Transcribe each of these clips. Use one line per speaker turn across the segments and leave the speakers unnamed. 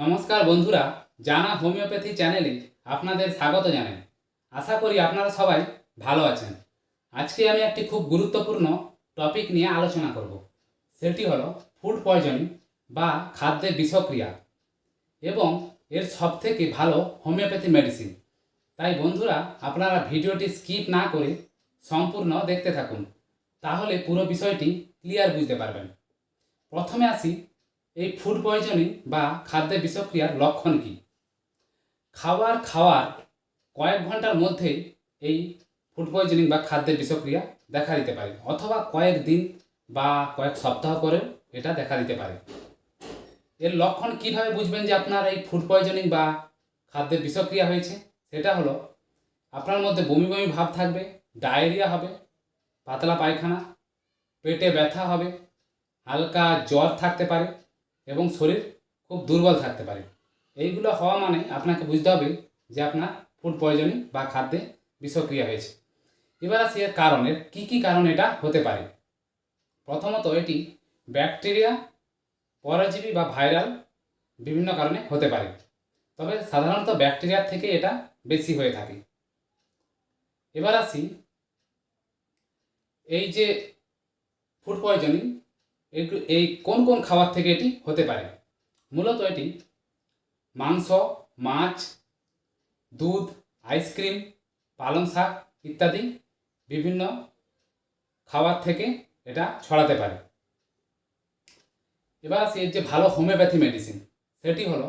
নমস্কার বন্ধুরা, জানা হোমিওপ্যাথি চ্যানেলে আপনাদের স্বাগত জানাই। আশা করি আপনারা সবাই ভালো আছেন। আজকে আমি একটি খুব গুরুত্বপূর্ণ টপিক নিয়ে আলোচনা করব। সেটি হলো ফুড পয়জনিং বা খাদ্যের বিষক্রিয়া এবং এর সবথেকে ভালো হোমিওপ্যাথি মেডিসিন। তাই বন্ধুরা, আপনারা ভিডিওটি স্কিপ না করে সম্পূর্ণ দেখতে থাকুন। তাহলে পুরো বিষয়টি ক্লিয়ার বুঝতে পারবেন। প্রথমে আসি এই ফুড পয়জনিং বা খাদ্যের বিষক্রিয়ার লক্ষণ কী? খাবার খাওয়ার কয়েক ঘণ্টার মধ্যেই এই ফুড পয়জনিং বা খাদ্যের বিষক্রিয়া দেখা দিতে পারে, অথবা কয়েক দিন বা কয়েক সপ্তাহ পরেও এটা দেখা দিতে পারে। এর লক্ষণ কীভাবে বুঝবেন যে আপনার এই ফুড পয়জনিং বা খাদ্যের বিষক্রিয়া হয়েছে? সেটা হলো, আপনার মধ্যে বমি বমি ভাব থাকবে, ডায়রিয়া হবে, পাতলা পায়খানা, পেটে ব্যথা হবে, হালকা জ্বর থাকতে পারে এবং শরীর খুব দুর্বল থাকতে পারে। এইগুলো হওয়া মানে আপনাকে বুঝতে হবে যে আপনার ফুড পয়জনিং বা খাদ্যে বিষক্রিয়া হয়েছে। এবার আসি এর কারণের, কী কী কারণ এটা হতে পারে? প্রথমত এটি ব্যাকটেরিয়া, পরজীবী বা ভাইরাল বিভিন্ন কারণে হতে পারে। তবে সাধারণত ব্যাকটেরিয়ার থেকে এটা বেশি হয়ে থাকে। এবার আসি এই যে ফুড পয়জনিং এই কোন কোন খাবার থেকে এটি হতে পারে? মূলত এটি মাংস, মাছ, দুধ, আইসক্রিম, পালং শাক ইত্যাদি বিভিন্ন খাবার থেকে এটা ছড়াতে পারে। এবার আসি যে ভালো হোমিওপ্যাথি মেডিসিন, সেটি হলো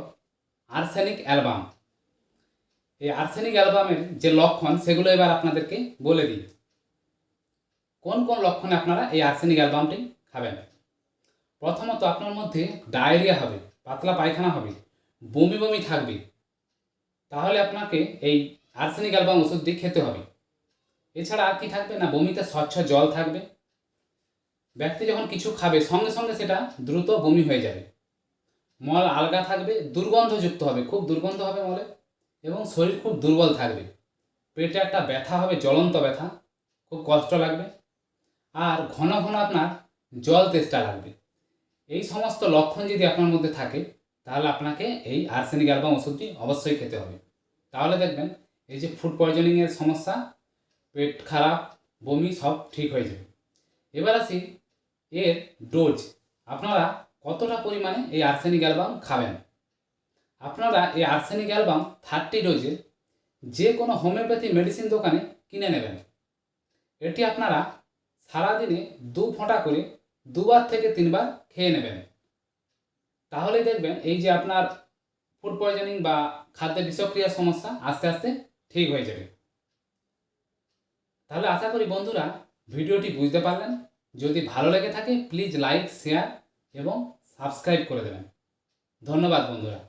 আর্সেনিক অ্যালবাম। এই আর্সেনিক অ্যালবামের যে লক্ষণ, সেগুলো এবার আপনাদেরকে বলে দিই। কোন কোন লক্ষণে আপনারা এই আর্সেনিক অ্যালবামটি খাবেন? প্রথমত আপনার মধ্যে ডায়রিয়া হবে, পাতলা পায়খানা হবে, বমি বমি থাকবে। তাহলে আপনাকে এই আর্সেনিক অ্যালবাম ওষুধটি খেতে হবে। এছাড়া আর কি থাকবে না, বমিতে স্বচ্ছ জল থাকবে। ব্যক্তি যখন কিছু খাবে, সঙ্গে সঙ্গে সেটা দ্রুত বমি হয়ে যাবে। মল আলগা থাকবে, দুর্গন্ধযুক্ত হবে, খুব দুর্গন্ধ হবে মলে, এবং শরীর খুব দুর্বল থাকবে। পেটে একটা ব্যথা হবে, জ্বলন্ত ব্যথা, খুব কষ্ট লাগবে। আর ঘন ঘন আপনার জল তেষ্টা লাগবে। এই সমস্ত লক্ষণ যদি আপনার মধ্যে থাকে, তাহলে আপনাকে এই আর্সেনিক অ্যালবাম ওষুধটি অবশ্যই খেতে হবে। তাহলে দেখবেন, এই যে ফুড পয়জনিংয়ের সমস্যা, পেট খারাপ, বমি, সব ঠিক হয়ে যাবে। এবার আসি এর ডোজ আপনারা কতটা পরিমাণে এই আর্সেনিক অ্যালবাম খাবেন? আপনারা এই আর্সেনিক অ্যালবাম থার্টি ডোজে যে কোনো হোমিওপ্যাথি মেডিসিন দোকানে কিনে নেবেন। এটি আপনারা সারাদিনে দু ফোঁটা করে দুবার থেকে তিনবার খেয়ে নেবেন। তাহলে দেখবেন এই যে আপনার ফুড পয়জনিং বা খাদ্যের বিষক্রিয়ার সমস্যা আস্তে আস্তে ঠিক হয়ে যাবে। তাহলে আশা করি বন্ধুরা ভিডিওটি বুঝতে পারলেন। যদি ভালো লেগে থাকে প্লিজ লাইক শেয়ার এবং সাবস্ক্রাইব করে দেবেন। ধন্যবাদ বন্ধুরা।